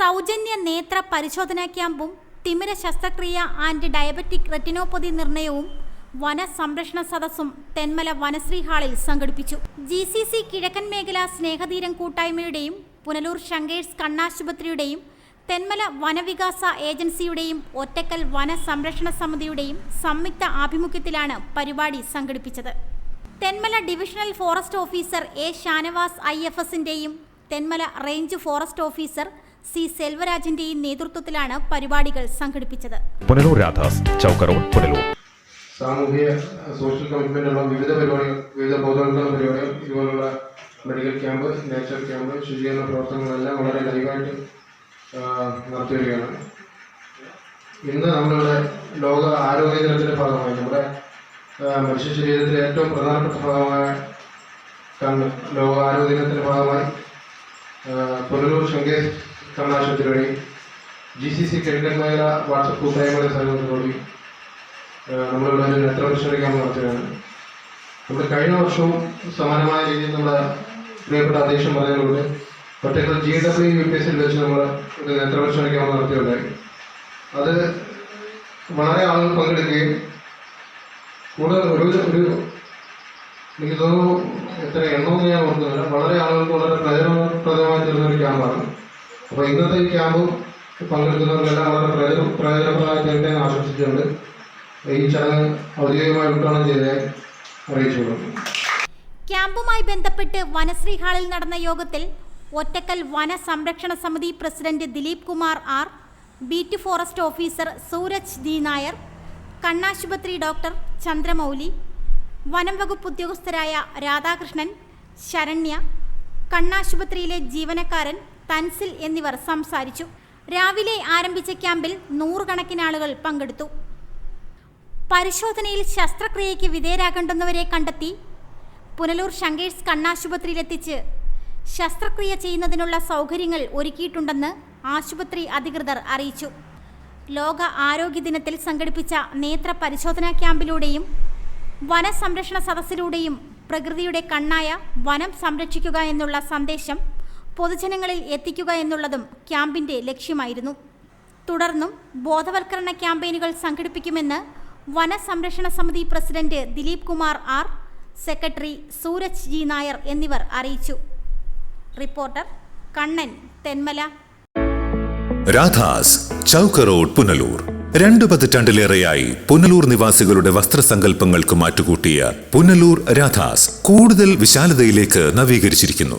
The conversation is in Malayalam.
സൗജന്യ നേത്ര പരിശോധനാ ക്യാമ്പും തിമിര ശസ്ത്രക്രിയ ആൻഡ് ഡയബറ്റിക് റെറ്റിനോപ്പതി നിർണയവും വനസംരക്ഷണ സദസ്സും തെന്മല വനശ്രീ ഹാളിൽ സംഘടിപ്പിച്ചു. ജി സി സി കിഴക്കൻ മേഖല സ്നേഹതീരം കൂട്ടായ്മയുടെയും പുനലൂർ ശങ്കേഴ്സ് കണ്ണാശുപത്രിയുടെയും തെന്മല വനവികാസ ഏജൻസിയുടെയും ഒറ്റക്കൽ വനസംരക്ഷണ സമിതിയുടെയും സംയുക്ത ആഭിമുഖ്യത്തിലാണ് പരിപാടി സംഘടിപ്പിച്ചത്. Thenmala divisional forest officer A Shanavas I F എസിന്റെയും Thenmala range forest officer C സെൽവരാജിന്റെയും നേതൃത്വത്തിലാണ് പരിപാടികൾ സംഘടിപ്പിച്ചത്. പുനലൂർ രാധാസ് ചൗക്കറോഡ് പുനലൂർ. സാമൂഹിക സോഷ്യൽ കമ്മിറ്റ്മെന്റുള്ള വിവിധ പരിപാടികൾ വിവിധ ബോധവൽക്കരണ പരിപാടികൾ ഇതുപോലുള്ള മെഡിക്കൽ ക്യാമ്പ് നേച്ചർ ക്യാമ്പ് ശുചീകരണ പ്രവർത്തനങ്ങളെല്ലാം വളരെ ലൈവായിട്ട് നടത്തി വരികയാണ് ഇന്ന് നമ്മളിവിടെ ലോക ആരോഗ്യ ദിനത്തിന്റെ ഭാഗമായി നമ്മുടെ മനുഷ്യ ശരീരത്തിലെ ഏറ്റവും പ്രധാനപ്പെട്ട ഭാഗമായ കണ്ണ് ലോക ആരോഗ്യ ദിനത്തിന്റെ ഭാഗമായി പുനലൂർ ശങ്കേഷ് വഴി ജി സി സി മേഖല വാട്സപ്പ് കൂട്ടായ്മയുടെ സഹകരണത്തോടുകൂടി നമ്മളിവിടെ ഒരു നെത്രപരിശോധന ക്യാമ്പ് നടത്തുകയാണ് നമ്മൾ കഴിഞ്ഞ വർഷവും സമാനമായ രീതിയിൽ നമ്മുടെ പ്രിയപ്പെട്ട അധ്യക്ഷൻ പറഞ്ഞതുകൊണ്ട് Ottakkal G W U P എസിൽ വെച്ച് നമ്മൾ ഒരു നെത്രപരിശോധന ക്യാമ്പ് നടത്തിയുണ്ടായി. അത് വളരെ ആളുകൾ പങ്കെടുക്കുകയും കൂടുതൽ ഒരു ഒരു എനിക്ക് തോന്നുന്നു എത്ര എണ്ണമെന്ന് ഞാൻ ഓർക്കുന്നില്ല. വളരെ ആളുകൾക്ക് വളരെ പ്രചോദനപ്രദമായി തീർന്ന ഒരു ക്യാമ്പാണ് അപ്പോൾ ഇന്നത്തെ ഈ ക്യാമ്പ് പങ്കെടുക്കുന്നവർക്കെല്ലാം വളരെ പ്രയോജന പ്രയോജനപ്രദമായി ആശംസിച്ചുകൊണ്ട് ഈ ചടങ്ങ് ഔദ്യോഗികമായി ഉദ്ഘാടനം ചെയ്തേ അറിയിച്ചുകൊള്ളുന്നു ക്യാമ്പുമായി ബന്ധപ്പെട്ട് വനശ്രീ ഹാളിൽ നടന്ന യോഗത്തിൽ ഒറ്റക്കൽ വന സംരക്ഷണ സമിതി president Dileep Kumar R beat forest officer Suraj the Nair കണ്ണാശുപത്രി ഡോക്ടർ ചന്ദ്രമൗലി വനം വകുപ്പ് ഉദ്യോഗസ്ഥരായ രാധാകൃഷ്ണൻ ശരണ്യ കണ്ണാശുപത്രിയിലെ ജീവനക്കാരൻ തൻസിൽ എന്നിവർ സംസാരിച്ചു. രാവിലെ ആരംഭിച്ച ക്യാമ്പിൽ നൂറുകണക്കിന് ആളുകൾ പങ്കെടുത്തു. പരിശോധനയിൽ ശസ്ത്രക്രിയയ്ക്ക് വിധേയരാകേണ്ടുന്നവരെ കണ്ടെത്തി പുനലൂർ ശങ്കേഴ്സ് കണ്ണാശുപത്രിയിലെത്തിച്ച് ശസ്ത്രക്രിയ ചെയ്യുന്നതിനുള്ള സൗകര്യങ്ങൾ ഒരുക്കിയിട്ടുണ്ടെന്ന് ആശുപത്രി അധികൃതർ അറിയിച്ചു. ലോക ആരോഗ്യ ദിനത്തിൽ സംഘടിപ്പിച്ച നേത്ര പരിശോധനാ ക്യാമ്പിലൂടെയും വനസംരക്ഷണ സദസ്സിലൂടെയും പ്രകൃതിയുടെ കണ്ണായ വനം സംരക്ഷിക്കുക എന്നുള്ള സന്ദേശം പൊതുജനങ്ങളിൽ എത്തിക്കുക എന്നുള്ളതും ക്യാമ്പിന്റെ ലക്ഷ്യമായിരുന്നു. തുടർന്നും ബോധവൽക്കരണ ക്യാമ്പയിനുകൾ സംഘടിപ്പിക്കുമെന്ന് വനസംരക്ഷണ സമിതി president Dileep Kumar R secretary Suraj G Nair എന്നിവർ അറിയിച്ചു. റിപ്പോർട്ടർ കണ്ണൻ തെന്മല. രാധാസ് ചൗക്ക് റോഡ് പുനലൂർ. രണ്ടു പതിറ്റാണ്ടിലേറെയായി പുനലൂർ നിവാസികളുടെ വസ്ത്രസങ്കല്പങ്ങൾക്ക് മാറ്റുകൂട്ടിയ പുനലൂർ രാധാസ് കൂടുതൽ വിശാലതയിലേക്ക് നവീകരിച്ചിരിക്കുന്നു.